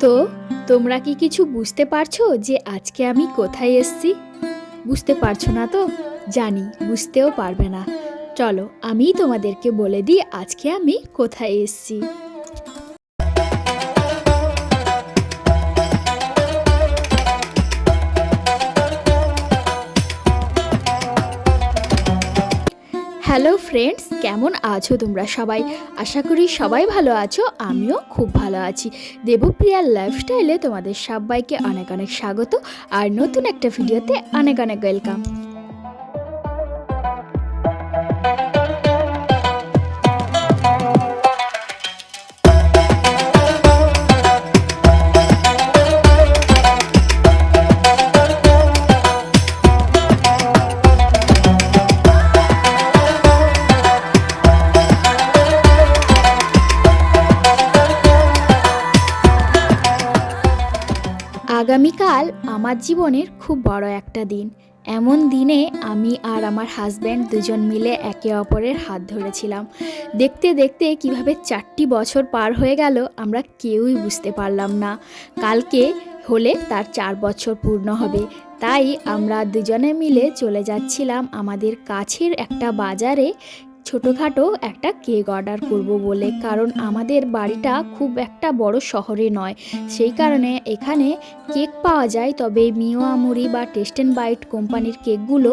তো, তোমরা কি কিছু বুঝতে পারছ যে আজকে আমি কোথায় এসছি? বুঝতে পারছ না তো? জানি, বুঝতেও পারবে না। চলো আমি তোমাদেরকে বলে দিই আজকে আমি কোথায় এসছি। হ্যালো ফ্রেন্ডস, কেমন আছো তোমরা সবাই? আশা করি সবাই ভালো আছো, আমিও খুব ভালো আছি। দেবপ্রিয়ার লাইফস্টাইলে তোমাদের সবাইকে অনেক অনেক স্বাগত, আর নতুন একটা ভিডিওতে অনেক অনেক ওয়েলকাম আগামীকাল আমার জীবনের খুব বড় একটা দিন। এমন দিনে আমি আর আমার হাজব্যান্ড দুজন মিলে একে অপরের হাত ধরেছিলাম। দেখতে দেখতে কীভাবে চারটি বছর পার হয়ে গেল, আমরা কেউই বুঝতে পারলাম না। কালকে হলে তার চার বছর পূর্ণ হবে। তাই আমরা দুজনে মিলে চলে যাচ্ছিলাম আমাদের কাছের একটা বাজারে ছোটোখাটো একটা কেক অর্ডার করব বলে, কারণ আমাদের বাড়িটা খুব একটা বড় শহরে নয়। সেই কারণে এখানে কেক পাওয়া যায়, তবে মিও আমুরি বা টেস্ট অ্যান্ড বাইট কোম্পানির কেকগুলো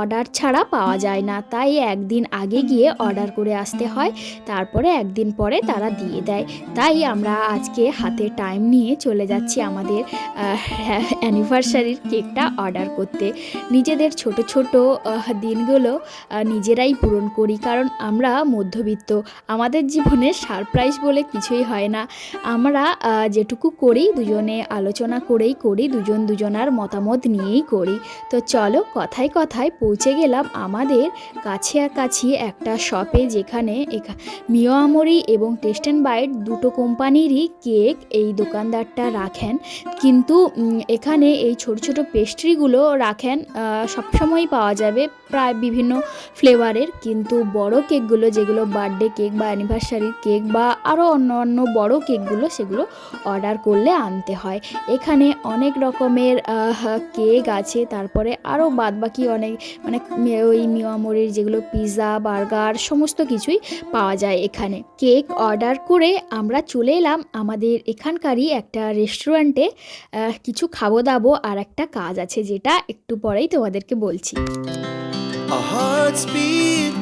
অর্ডার ছাড়া পাওয়া যায় না। তাই একদিন আগে গিয়ে অর্ডার করে আসতে হয়, তারপরে একদিন পরে তারা দিয়ে দেয়। তাই আমরা আজকে হাতে টাইম নিয়ে চলে যাচ্ছি আমাদের অ্যানিভার্সারির কেকটা অর্ডার করতে। নিজেদের ছোট ছোট দিনগুলো নিজেরাই নিজেরাই পূরণ করি, কারণ আমরা মধ্যবিত্ত। আমাদের জীবনে সারপ্রাইজ বলে কিছুই হয় না। আমরা যেটুকু করি, দুজনে আলোচনা করেই করি, দুজন দুজনার মতামত নিয়েই করি। তো চলো, কথায় কথায় পৌঁছে গেলাম আমাদের কাছাকাছি একটা শপে যেখানে মিও আমরি এবং টেস্ট অ্যান্ড বাইট দুটো কোম্পানিরই কেক এই দোকানদারটা রাখেন। কিন্তু এখানে এই ছোট ছোট পেস্ট্রিগুলো রাখেন সবসময়ই পাওয়া যাবে প্রায় বিভিন্ন ফ্লেভারের কিন্তু বড় কেকগুলো যেগুলো বার্থডে কেক বা অ্যানিভার্সারির কেক বা আরও অন্য অন্য বড় কেকগুলো সেগুলো অর্ডার করলে আনতে হয়। এখানে অনেক রকমের কেক আছে, তারপরে আরও বাদবাকি অনেক মানে ওই মিয়ামরির যেগুলো পিৎজা বার্গার সমস্ত কিছুই পাওয়া যায় এখানে। কেক অর্ডার করে আমরা চলে এলাম আমাদের এখানকারই একটা রেস্টুরেন্টে কিছু খাব দাবো আর একটা কাজ আছে যেটা একটু পরেই তোমাদেরকে বলছি। Our hearts beat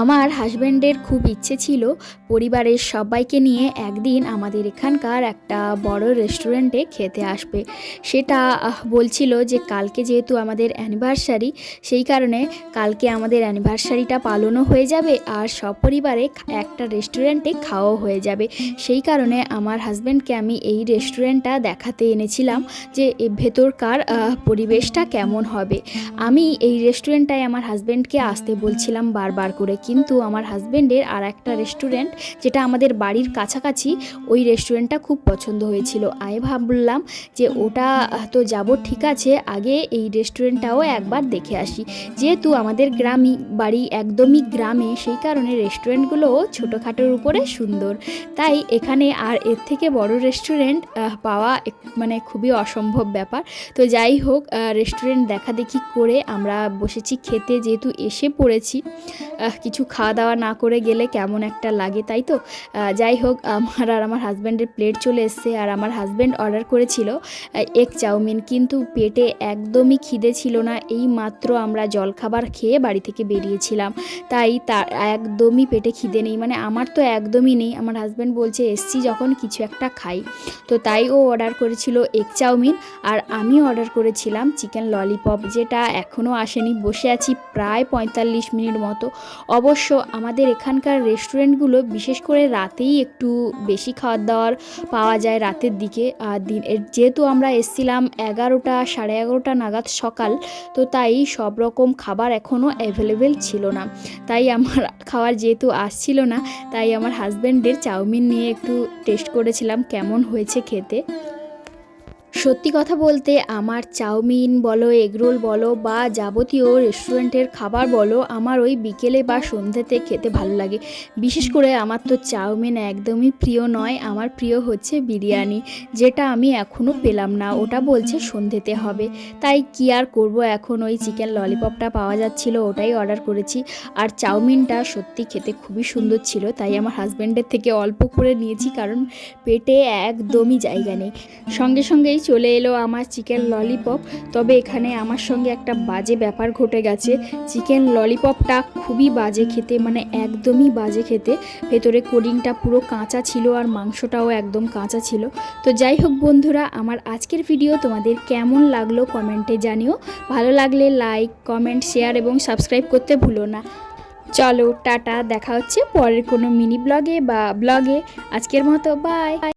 আমার হাজব্যান্ডের খুব ইচ্ছে ছিল পরিবারের সবাইকে নিয়ে একদিন আমাদের এখানকার একটা বড় রেস্টুরেন্টে খেতে আসবে। সেটা বলছিল যে কালকে যেহেতু আমাদের অ্যানিভার্সারি সেই কারণে কালকে আমাদের অ্যানিভার্সারিটা পালনও হয়ে যাবে আর সপরিবারে একটা রেস্টুরেন্টে খাওয়াও হয়ে যাবে। সেই কারণে আমার হাজব্যান্ডকে আমি এই রেস্টুরেন্টটা দেখাতে এনেছিলাম যে ভেতরকার পরিবেশটা কেমন হবে। আমি এই রেস্টুরেন্টটায় আমার হাজব্যান্ডকে আসতে বলছিলাম বারবার করে কিন্তু আমার হাজব্যান্ডের আর একটা রেস্টুরেন্ট যেটা আমাদের বাড়ির কাছাকাছি ওই রেস্টুরেন্টটা খুব পছন্দ হয়েছিল। আমি ভাবলাম যে ওটা তো যাব ঠিক আছে আগে এই রেস্টুরেন্টটাও একবার দেখে আসি। যেহেতু আমাদের গ্রামই বাড়ি একদমই গ্রামে সেই কারণে রেস্টুরেন্টগুলো ছোটোখাটোর উপরে সুন্দর। তাই এখানে আর এর থেকে বড় রেস্টুরেন্ট পাওয়া মানে খুবই অসম্ভব ব্যাপার। তো যাই হোক রেস্টুরেন্ট দেখা দেখি করে আমরা বসেছি খেতে যেহেতু এসে পড়েছি। আহ, কিছু খাওয়া দাওয়া না করে গেলে কেমন একটা লাগে, তাই তো? যাই হোক, আমার আর আমার হাজব্যান্ডের প্লেট চলে এসছে আর আমার হাজব্যান্ড অর্ডার করেছিল এক চাউমিন। কিন্তু পেটে একদমই খিদে ছিল না, এই মাত্র আমরা জলখাবার খেয়ে বাড়ি থেকে বেরিয়েছিলাম। তাই তার একদমই পেটে খিদে নেই মানে আমার তো একদমই নেই। আমার হাজব্যান্ড বলছে, এসছি যখন কিছু একটা খাই। তো তাই ও অর্ডার করেছিল এগ চাউমিন আর আমি অর্ডার করেছিলাম চিকেন ললিপপ যেটা এখনও আসেনি। বসে আছি প্রায় পঁয়তাল্লিশ মিনিট মতো। অবশ্য অবশ্য আমাদের এখানকার রেস্টুরেন্টগুলো বিশেষ করে রাতেই একটু বেশি খাবার দাবার পাওয়া যায় রাতের দিকে। আর দিন যেহেতু আমরা এসছিলাম এগারোটা, সাড়ে এগারোটা নাগাদ সকাল, তো তাই সব রকম খাবার এখনও অ্যাভেলেবেল ছিল না। তাই আমার খাবার যেহেতু আসছিল না, তাই আমার হাজব্যান্ডের চাউমিন নিয়ে একটু টেস্ট করেছিলাম কেমন হয়েছে খেতে। সত্যি কথা বলতে আমার চাউমিন বলো, এগরোল বলো বা যাবতীয় রেস্টুরেন্টের খাবার বলো, আমার ওই বিকেলে বা সন্ধ্যেতে খেতে ভালো লাগে। বিশেষ করে আমার তো চাউমিন একদমই প্রিয় নয়, আমার প্রিয় হচ্ছে বিরিয়ানি, যেটা আমি এখনও পেলাম না, ওটা বলছে সন্ধ্যেতে হবে। তাই কি আর করব এখন, ওই চিকেন ললিপপটা পাওয়া যাচ্ছিল, ওটাই অর্ডার করেছি। আর চাউমিনটা সত্যি খেতে খুবই সুন্দর ছিল, তাই আমার হাজব্যান্ডের থেকে অল্প করে নিয়েছি, কারণ পেটে একদমই জায়গা নেই। সঙ্গে সঙ্গেই চলে এলো আমার চিকেন ললিপপ। তবে এখানে আমার সঙ্গে একটা বাজে ব্যাপার ঘটে গেছে। চিকেন ললিপপটা খুবই বাজে খেতে মানে একদমই বাজে খেতে। ভেতরে কোডিংটা পুরো কাঁচা ছিল আর মাংসটাও একদম কাঁচা ছিল। তো যাই হোক বন্ধুরা, আমার আজকের ভিডিও তোমাদের কেমন লাগল কমেন্টে জানিও। ভালো লাগলে লাইক, কমেন্ট, শেয়ার এবং সাবস্ক্রাইব করতে ভুলো না। চলো টাটা, দেখা হচ্ছে পরের কোনো মিনি ব্লগে বা ব্লগে। আজকের মতো, বাই।